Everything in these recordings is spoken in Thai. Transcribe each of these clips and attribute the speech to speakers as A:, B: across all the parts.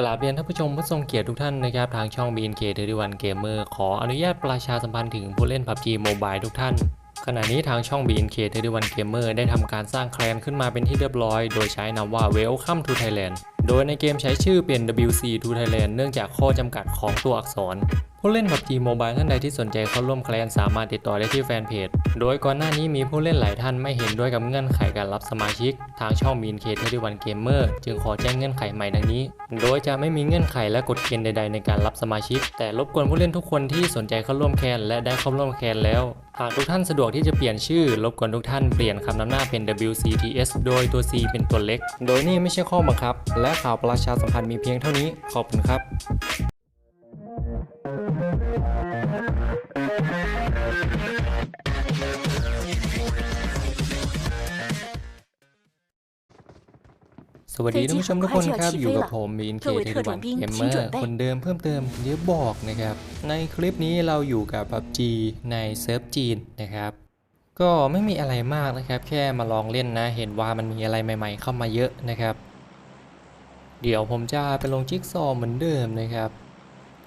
A: กราบเรียนท่านผู้ชมผู้ทรงเกียรติทุกท่านนะครับทางช่อง BNK 31 Gamer ขออนุญาตประชาสัมพันธ์ถึงผู้เล่น PUBG Mobile ทุกท่าน ขณะนี้ทางช่อง BNK 31 Gamer ได้ทำการสร้างแคลนขึ้นมาเป็นที่เรียบร้อย โดยใช้นามว่า Welcome to Thailand โดยในเกมใช้ชื่อเป็น WC to Thailand เนื่องจากข้อจำกัดของตัวอักษร ผู้เล่น PUBG Mobile ท่านใดที่สนใจเข้าร่วมแคลนสามารถติดต่อได้ที่แฟนเพจ โดยก่อนหน้านี้มีผู้เล่นหลายท่านไม่เห็นด้วยกับเงื่อนไขการรับสมาชิก ทางช่อง BNK 31 Gamer จึงขอแจ้งเงื่อนไขใหม่ดังนี้ โดยจะไม่มีเงื่อนไขและกฎเกณฑ์ใด ๆ ในการรับสมาชิก แต่รบกวนผู้เล่นทุกคนที่สนใจเข้าร่วมแคลนและได้เข้าร่วมแคลนแล้วหากทุกท่านสะดวกที่จะเปลี่ยนชื่อ รบกวนทุกท่านเปลี่ยนคำนำหน้าเป็น WCTS โดยตัว C เป็นตัวเล็ก โดยนี่ไม่ใช่ข้อบังคับ และข่าวประชาสัมพันธ์มีเพียงเท่านี้ ขอบคุณครับ วัสดีท่านผู้ชมทุกคนครับ อยู่กับผมมีนเคเทวันเกมเมอร์คนเดิมเพิ่มเติมเยอะบอกนะครับ ในคลิปนี้เราอยู่กับ PUBG ในเซิร์ฟจีนนะครับ ก็ไม่มีอะไรมากนะครับ แค่มาลองเล่นนะ เห็นว่ามันมีอะไรใหม่ๆ เข้ามาเยอะนะครับ เดี๋ยวผมจะไปลงจิ๊กซอว์เหมือนเดิมนะครับ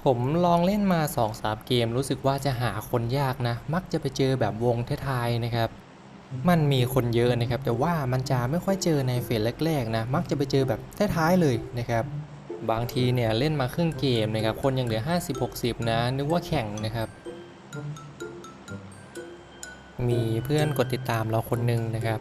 A: ผมลองเล่นมา 2-3 เกมรู้สึกว่าจะหาคนยากนะ มักจะไปเจอแบบวงท้ายๆนะครับ มันมีคนเยอะนะครับ แต่ว่ามันจะไม่ค่อยเจอในเฟสแรกๆนะ มักจะไปเจอแบบท้ายๆเลยนะครับบางทีเนี่ยเล่นมาครึ่งเกมนะครับ คนยังเหลือ 50-60 นะ นึกว่าแข่งนะครับ มีเพื่อนกดติดตามเราคนหนึ่งนะครับ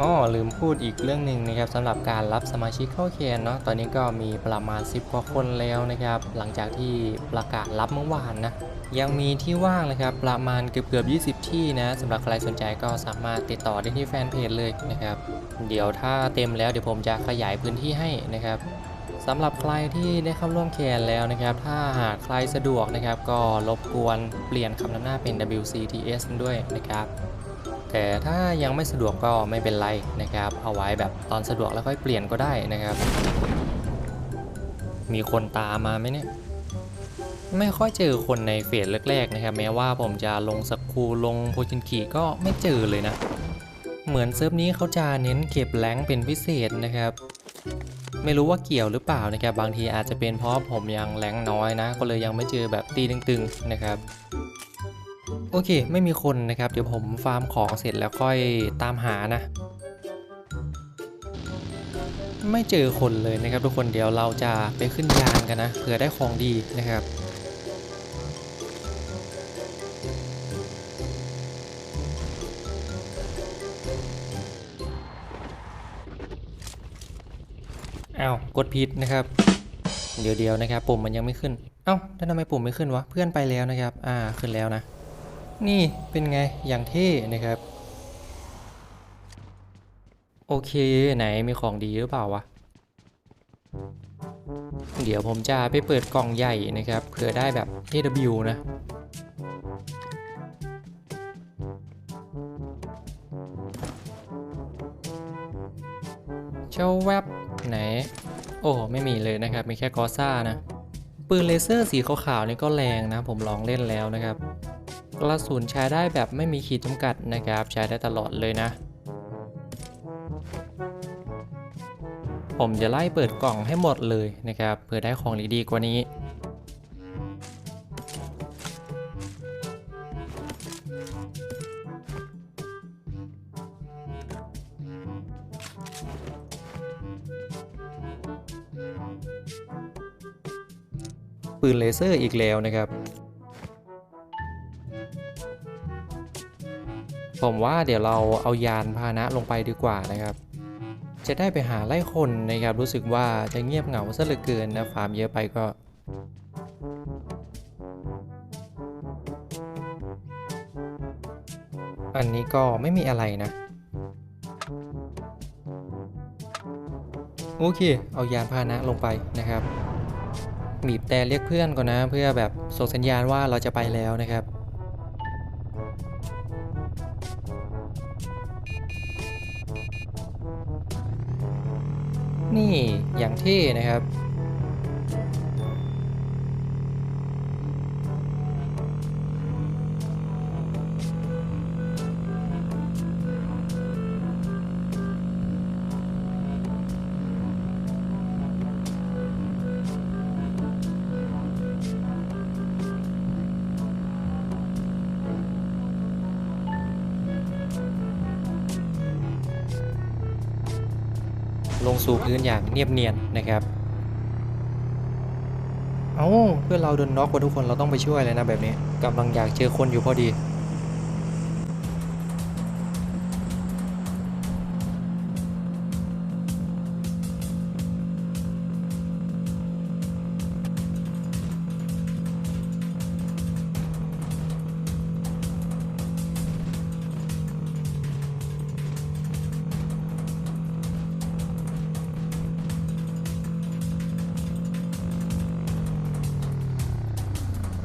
A: อ๋อลืมพูดอีกเรื่องหนึ่งนะครับสำหรับการรับสมาชิกเข้าเคนเนาะตอนนี้ก็มีประมาณ 10กว่าคนแล้วนะครับ หลังจากที่ประกาศรับเมื่อวานนะยังมีที่ว่างนะครับประมาณเกือบเกือบ20 ที่นะสำหรับใครสนใจก็สามารถติดต่อได้ที่แฟนเพจเลยนะครับ เดี๋ยวถ้าเต็มแล้วเดี๋ยวผมจะขยายพื้นที่ให้นะครับสำหรับใครที่ได้เข้าร่วมแคนแล้วนะครับ ถ้าหากใครสะดวกนะครับ ก็รบกวนเปลี่ยนคำนำหน้าเป็น WCTS ด้วยนะครับ แต่ถ้ายังไม่สะดวกก็ไม่เป็นไรนะครับ เอาไว้แบบตอนสะดวกแล้วค่อยเปลี่ยนก็ได้นะครับ มีคนตามมาไหมเนี่ยไม่ค่อยเจอคนในเฟสแรกๆนะครับ แม้ว่าผมจะลงสกคูลงโพชินกิก็ไม่เจอเลยนะ เหมือนเซิร์ฟนี้เขาจะเน้นเก็บแรงเป็นพิเศษนะครับ ไม่รู้ว่าเกี่ยวหรือเปล่านะครับ บางทีอาจจะเป็นเพราะผมยังแรงน้อยนะ ก็เลยยังไม่เจอแบบตีตึงๆนะครับ โอเค ไม่มีคนนะครับ เดี๋ยวผมฟาร์มของเสร็จแล้วค่อยตามหานะ ไม่เจอคนเลยนะครับ ทุกคนเดี๋ยวเราจะไปขึ้นยานกันนะเผื่อได้ของดีนะครับอ้าวกดผิดนะครับ เดี๋ยวเดียวนะครับปุ่มมันยังไม่ขึ้น เอ้าแล้วทำไมปุ่มไม่ขึ้นวะ เพื่อนไปแล้วนะครับ อ่า ขึ้นแล้วนะ นี่เป็นไงอย่างเท่นะครับ โอเคไหนมีของดีหรือเปล่าวะ เดี๋ยวผมจะไปเปิดกล่องใหญ่นะครับเผื่อได้แบบ AW นะเจ้าแวบไหน โอ้ไม่มีเลยนะครับ มีแค่กอซ่านะ ปืนเลเซอร์สีขาวๆนี่ก็แรงนะ ผมลองเล่นแล้วนะครับ กระสุนใช้ได้แบบไม่มีขีดจำกัดนะครับ ใช้ได้ตลอดเลยนะ ผมจะไล่เปิดกล่องให้หมดเลยนะครับเพื่อได้ของดีๆกว่านี้ปืนเลเซอร์อีกแล้วนะครับ ผมว่าเดี๋ยวเราเอายานพาหนะลงไปดีกว่านะครับ จะได้ไปหาไล่คนนะครับรู้สึกว่าจะเงียบเหงาซะเหลือเกินนะฟาร์มเยอะไปก็อันนี้ก็ไม่มีอะไรนะ โอเค เอายานพาหนะลงไปนะครับบีบแต่เรียกเพื่อนก่อนนะ เพื่อแบบส่งสัญญาณว่าเราจะไปแล้วนะครับ นี่อย่างเท่นะครับ ลงสู่พื้นอย่างเนียบเนียนนะครับเอาเพื่อนเราโดนน็อกกว่าทุกคนเราต้องไปช่วยเลยนะแบบนี้กำลังอยากเจอคนอยู่พอดี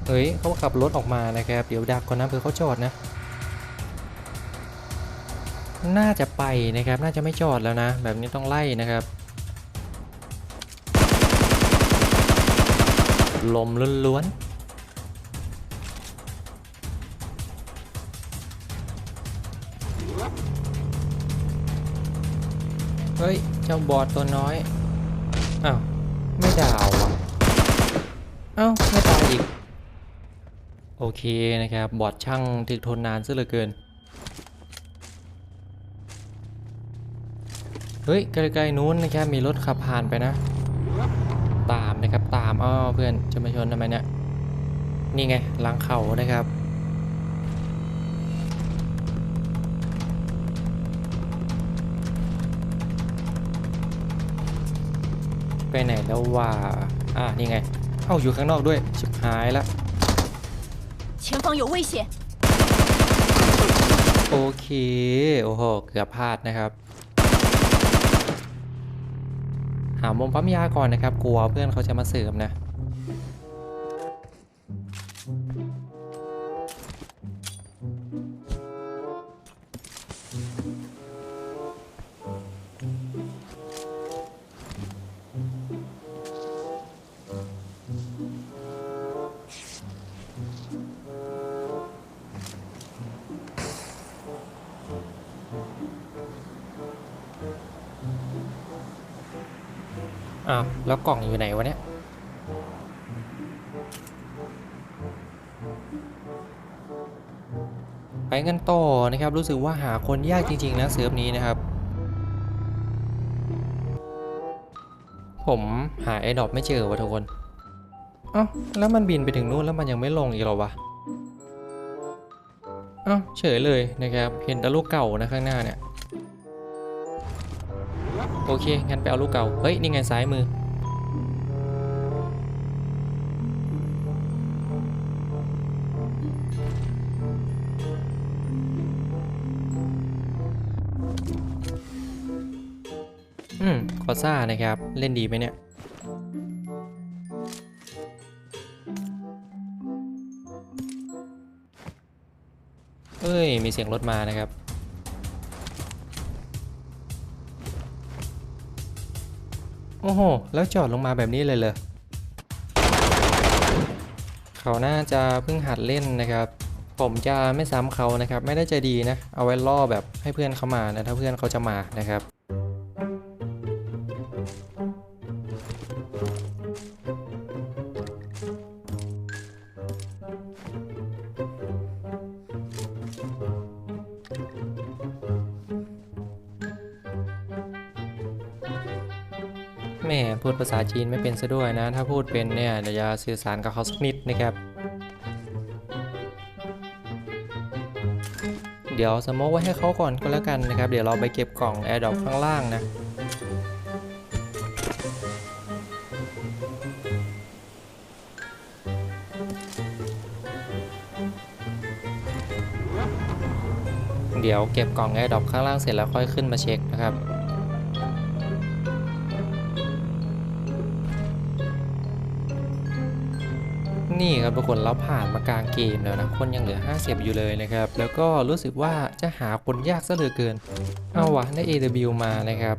A: เฮ้ยเขาขับรถออกมานะครับ เดี๋ยวดักก่อนนะเผื่อเขาจอดนะ น่าจะไปนะครับ น่าจะไม่จอดแล้วนะ แบบนี้ต้องไล่นะครับ ลมล้วนๆเฮ้ย เจ้าบอดตัวน้อย อ้าว ไม่ดาวอะ เอ้า ไม่ตายอีก โอเคนะครับ บอดช่างถึกทนนานซะเหลือเกิน เฮ้ย ใกล้ๆนู้นนะครับ มีรถขับผ่านไปนะ ตามนะครับ ตามอ้อเพื่อน จะมาชนทำไมเนี่ย นี่ไงหลังเขานะครับ ไปไหนแล้วว่า อ่านี่ไง เอ้าอยู่ข้างนอกด้วย ชิบหายละ
B: 前方有危险！
A: โอเค โอ้โห เกือบพลาดนะครับ หามุมปั๊มยาก่อนนะครับ กลัวเพื่อนเขาจะมาเสริมนะ อ้าวแล้วกล่องอยู่ไหนวะเนี่ยไปกันต่อนะครับ รู้สึกว่าหาคนยากจริง ๆ นะเซิร์ฟนี้นะครับ ผมหาไอ้ดอกไม่เจอวะทุกคนเอ้าแล้วมันบินไปถึงนู่นแล้วมันยังไม่ลงอีกหรอวะเอ้าเฉยเลยนะครับเห็นแต่ลูกเก่านะข้างหน้าเนี่ย โอเค งั้นไปเอาลูกเก่า เฮ้ย นี่ไงซ้ายมือ อืม คอซ่านะครับ เล่นดีไหมเนี่ยเอ้ย มีเสียงรถมานะครับ อ้โห แล้วจอดลงมาแบบนี้เลยเลยเขาน่าจะเพิ่งหัดเล่นนะครับ ผมจะไม่ซ้ำเขานะครับ ไม่ได้ใจดีนะ เอาไว้ล่อแบบให้เพื่อนเขามานะ ถ้าเพื่อนเขาจะมานะครับ ภาษาจีนไม่เป็นซะด้วยนะ ถ้าพูดเป็นเนี่ยเดี๋ยวจะสื่อสารกับเขาสักนิดนะครับ เดี๋ยวสโมกไว้ให้เขาก่อนก็แล้วกันนะครับ เดี๋ยวเราไปเก็บกล่อง a อ r d r o p ข้างล่างนะเดี๋ยวเก็บกล่อง a อ r d r o p ข้างล่างเสร็จแล้วค่อยขึ้นมาเช็คนะครับ นี่ครับทุกคนเราผ่านมากลางเกมแล้วนะคนยังเหลือ 50 อยู่เลยนะครับ แล้วก็รู้สึกว่าจะหาคนยากซะเหลือเกิน เอาวะได้ AW มานะครับ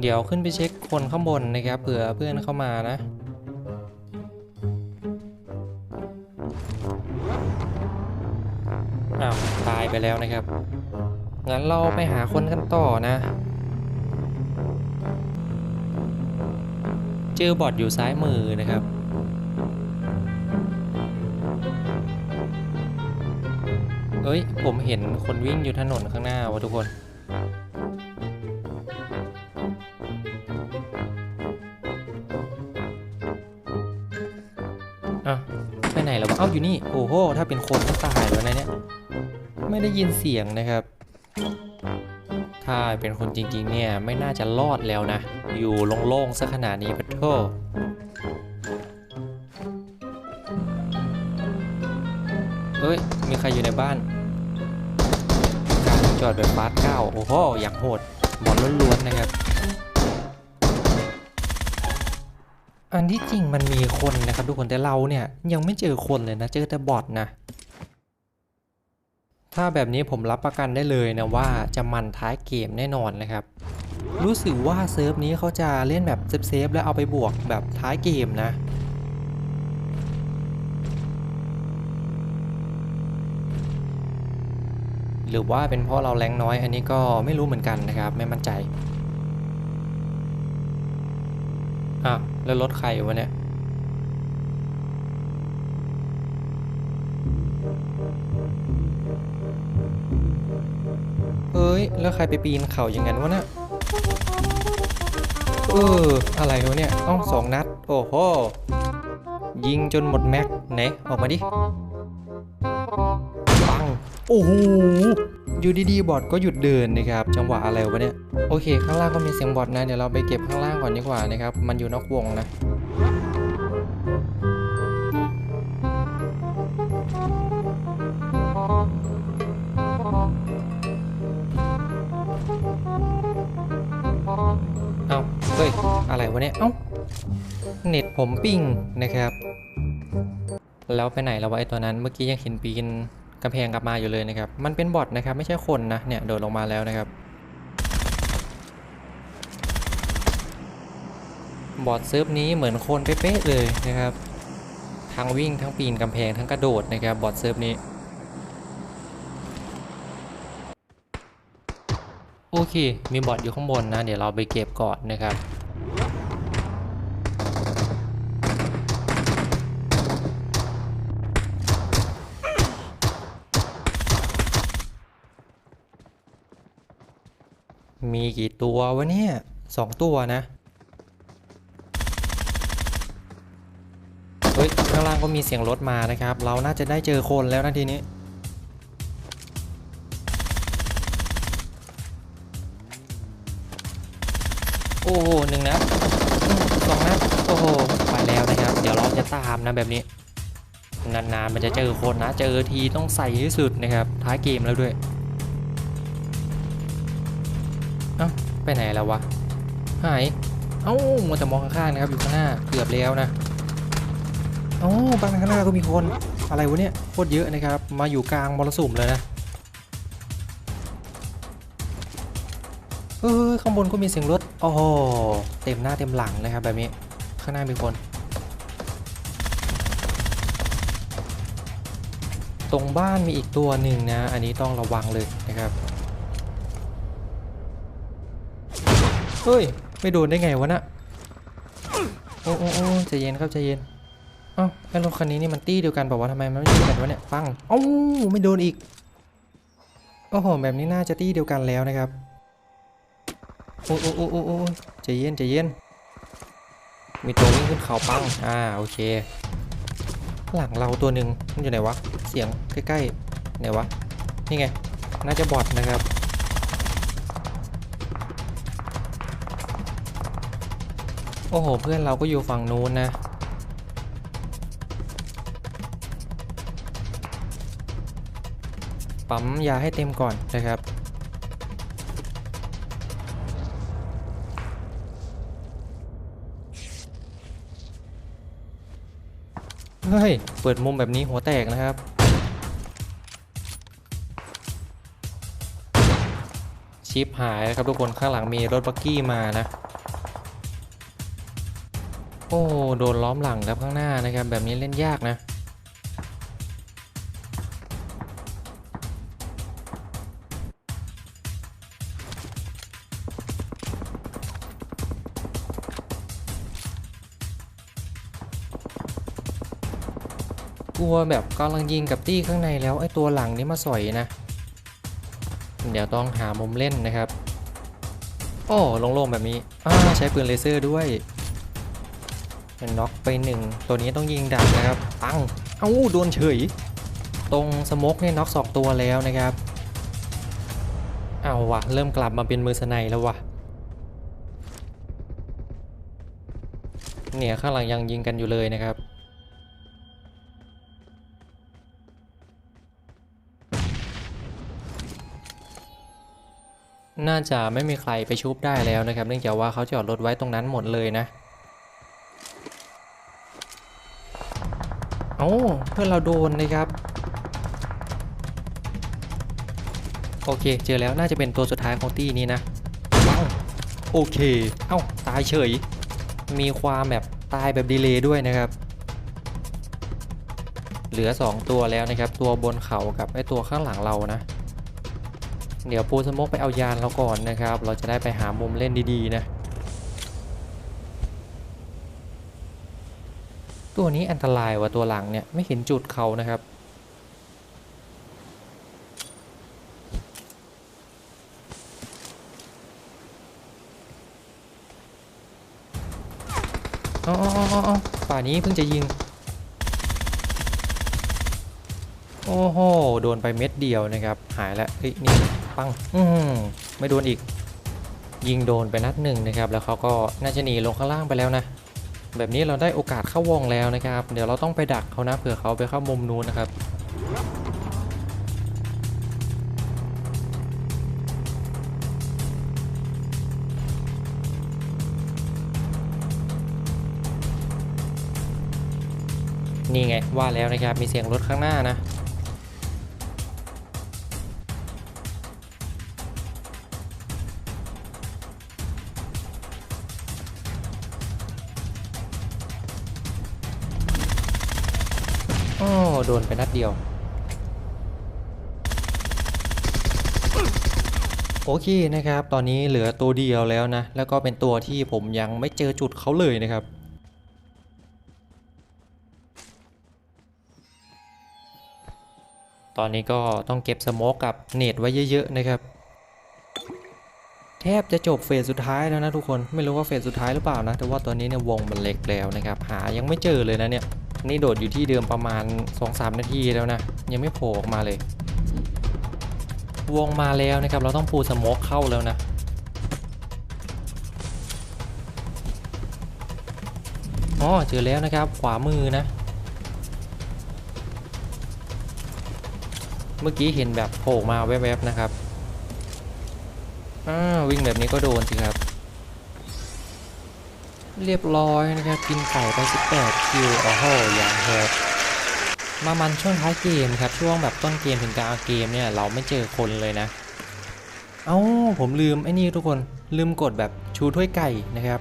A: เดี๋ยวขึ้นไปเช็คคนข้างบนนะครับเผื่อเพื่อนเข้ามานะ อ้าว ตายไปแล้วนะครับ งั้นเราไปหาคนกันต่อนะ เจอบอทอยู่ซ้ายมือนะครับเอ้ย ผมเห็นคนวิ่งอยู่ถนนข้างหน้าวะทุกคน อะ ไปไหนแล้ววะ เอ้าอยู่นี่ โอ้โห ถ้าเป็นคนก็ตายแล้วนะเนี่ย ไม่ได้ยินเสียงนะครับ ถ้าเป็นคนจริงๆเนี่ยไม่น่าจะรอดแล้วนะ อยู่โล่งๆซะขนาดนี้ปะโทเอ้ย มีใครอยู่ในบ้าน การจอดแบบฟาสเก้าโอ้โห อย่างโหดบอลล้วนๆนะครับ อันที่จริงมันมีคนนะครับทุกคนแต่เราเนี่ยยังไม่เจอคนเลยนะ เจอแต่บอทนะ ถ้าแบบนี้ผมรับประกันได้เลยนะว่าจะมันท้ายเกมแน่นอนนะครับ รู้สึกว่าเซิร์ฟนี้เขาจะเล่นแบบเซฟๆแล้วเอาไปบวกแบบท้ายเกมนะหรือว่าเป็นเพราะเราแรงน้อยอันนี้ก็ไม่รู้เหมือนกันนะครับ ไม่มั่นใจอะแล้วรถใครวะเนี่ย ย แล้วใครไปปีนเขาอย่างนั้นวะเนี่ยเออ อะไรวะเนี่ยต้องสองนัด โอ้โห ยิงจนหมดแม็กไหน ออกมาดิ ปัง โอ้โห อยู่ดีๆ บอทก็หยุดเดินนะครับ จังหวะอะไรวะเนี่ย โอเค ข้างล่างก็มีเสียงบอทนะ เดี๋ยวเราไปเก็บข้างล่างก่อนดีกว่านะครับ มันอยู่นอกวงนะ เอาเฮ้ย อะไรวะเนี่ย เอ้า เน็ตผมปิ้งนะครับ แล้วไปไหนแล้ววะไอตัวนั้น เมื่อกี้ยังเห็นปีนกำแพงกลับมาอยู่เลยนะครับ มันเป็นบอทนะครับ ไม่ใช่คนนะ เนี่ยโดดลงมาแล้วนะครับ บอทเซิร์ฟนี้เหมือนคนเป๊ะเลยนะครับ ทั้งวิ่งทั้งปีนกำแพงทั้งกระโดดนะครับ บอทเซิร์ฟนี้ โอเค มีบอทอยู่ข้างบนนะ เดี๋ยวเราไปเก็บก่อนนะครับมีกี่ตัววะเนี่ยสองตัวนะ เฮ้ย ข้างล่างก็มีเสียงรถมานะครับ เราน่าจะได้เจอคนแล้วนะทีนี้ โอ้โหหนึ่งนัดอืมสองนัดโอ้โหไปแล้วนะครับ เดี๋ยวเราจะตามนะแบบนี้ นานๆมันจะเจอคนนะ เจอทีต้องใส่ที่สุดนะครับ ท้ายเกมแล้วด้วยเอ้าไปไหนแล้ววะหายเอ้ามัวแต่มองข้างๆนะครับอยู่ข้างหน้าเกือบแล้วนะเอ้าบ้านข้างหน้าก็มีคนอะไรวะเนี่ยโคตรเยอะนะครับ มาอยู่กลางมรสุมเลยนะ เออข้างบนก็มีเสียงรถ โอ้โห เต็มหน้าเต็มหลังนะครับแบบนี้ ข้างหน้ามีคน ตรงบ้านมีอีกตัวหนึ่งนะ อันนี้ต้องระวังเลยนะครับ เฮ้ย ไม่โดนได้ไงวะน่ะโอ้โอ้โอ้ใจเย็นครับใจเย็น เอ้าไอ้รถคันนี้นี่มันตี้เดียวกันเปล่าทำไมมันไม่ยิงกันวะเนี่ยปัง เอ้าไม่โดนอีก โอ้โห แบบนี้น่าจะตี้เดียวกันแล้วนะครับ โอ้โอ้โอ้โอ้โอ้ใจเย็นใจเย็น มีตัววิ่งขึ้นเขาปัง อ่าโอเค หลังเราตัวหนึ่งมันอยู่ไหนวะ เสียงใกล้ๆไหนวะ นี่ไง น่าจะบอดนะครับ โอ้โห เพื่อนเราก็อยู่ฝั่งนู้นนะปั๊มยาให้เต็มก่อนนะครับ เฮ้ย เปิดมุมแบบนี้หัวแตกนะครับ ชิปหายนะครับทุกคนข้างหลังมีรถบักกี้มานะ โอ้ โดนล้อมหลังครับข้างหน้านะครับ แบบนี้เล่นยากนะ ลัวแบบกำลังยิงกับตี้ข้างในแล้วไอ้ตัวหลังนี้มาสอยนะ เดี๋ยวต้องหามุมเล่นนะครับ โอ้โล่งๆแบบนี้อ่าใช้ปืนเลเซอร์ด้วยเป็นน็อกไปหนึ่งตัวนี้ต้องยิงดักนะครับปังเอ้าโดนเฉย ตรงสมกเนี่ยน็อกสองตัวแล้วนะครับเอาวะเริ่มกลับมาเป็นมือสไนแล้ววะเนี่ยข้างหลังยังยิงกันอยู่เลยนะครับ น่าจะไม่มีใครไปชุบได้แล้วนะครับ เนื่องจากว่าเขาจอดรถไว้ตรงนั้นหมดเลยนะ เอ้าเพื่อนเราโดนนะครับ โอเค เจอแล้วน่าจะเป็นตัวสุดท้ายของตี้นี้นะโอเค เอ้า ตายเฉย มีความแบบตายแบบดีเลย์ด้วยนะครับ เหลือ 2 ตัวแล้วนะครับ ตัวบนเขากับไอตัวข้างหลังเรานะ เดี๋ยวปูสโมกไปเอายานเราก่อนนะครับ เราจะได้ไปหามุมเล่นดีๆนะตัวนี้อันตรายว่ะตัวหลังเนี่ยไม่เห็นจุดเขานะครับ อ๋ออ๋ออ๋ออ๋อป่านี้เพิ่งจะยิง โอ้โห โดนไปเม็ดเดียวนะครับ หายแล้วเฮ้ยนี่ ปังอืมไม่โดนอีก ยิงโดนไปนัดหนึ่งนะครับ แล้วเขาก็น่าจะหนีลงข้างล่างไปแล้วนะ แบบนี้เราได้โอกาสเข้าวงแล้วนะครับ เดี๋ยวเราต้องไปดักเขานะเผื่อเขาไปเข้ามุมนู้นนะครับนี่ไงว่าแล้วนะครับมีเสียงรถข้างหน้านะ ดนไปนัดเดียว โอเคนะครับ ตอนนี้เหลือตัวเดียวแล้วนะ แล้วก็เป็นตัวที่ผมยังไม่เจอจุดเขาเลยนะครับตอนนี้ก็ต้องเก็บสโมกกับเนตไว้เยอะๆนะครับ แทบจะจบเฟสสุดท้ายแล้วนะทุกคนไม่รู้ว่าเฟสสุดท้ายหรือเปล่านะ แต่ว่าตอนนี้เนี่ยวงมันเล็กแล้วนะครับ หายังไม่เจอเลยนะเนี่ย นี่โดดอยู่ที่เดิมประมาณ 2-3 นาทีแล้วนะ ยังไม่โผล่ออกมาเลย วงมาแล้วนะครับ เราต้องปูสโมกเข้าแล้วนะอ๋อเจอแล้วนะครับ ขวามือนะ เมื่อกี้เห็นแบบโผล่มาแวบๆนะครับอ่าวิ่งแบบนี้ก็โดนสิครับ เรียบร้อยนะครับ กินไก่ไป 18 คิวโอ้โหอย่างโหดมามันช่วงท้ายเกมครับ ช่วงแบบต้นเกมถึงกลางเกมเนี่ยเราไม่เจอคนเลยนะ เอ้าผมลืมไอ้นี่ทุกคนลืมกดแบบชูถ้วยไก่นะครับ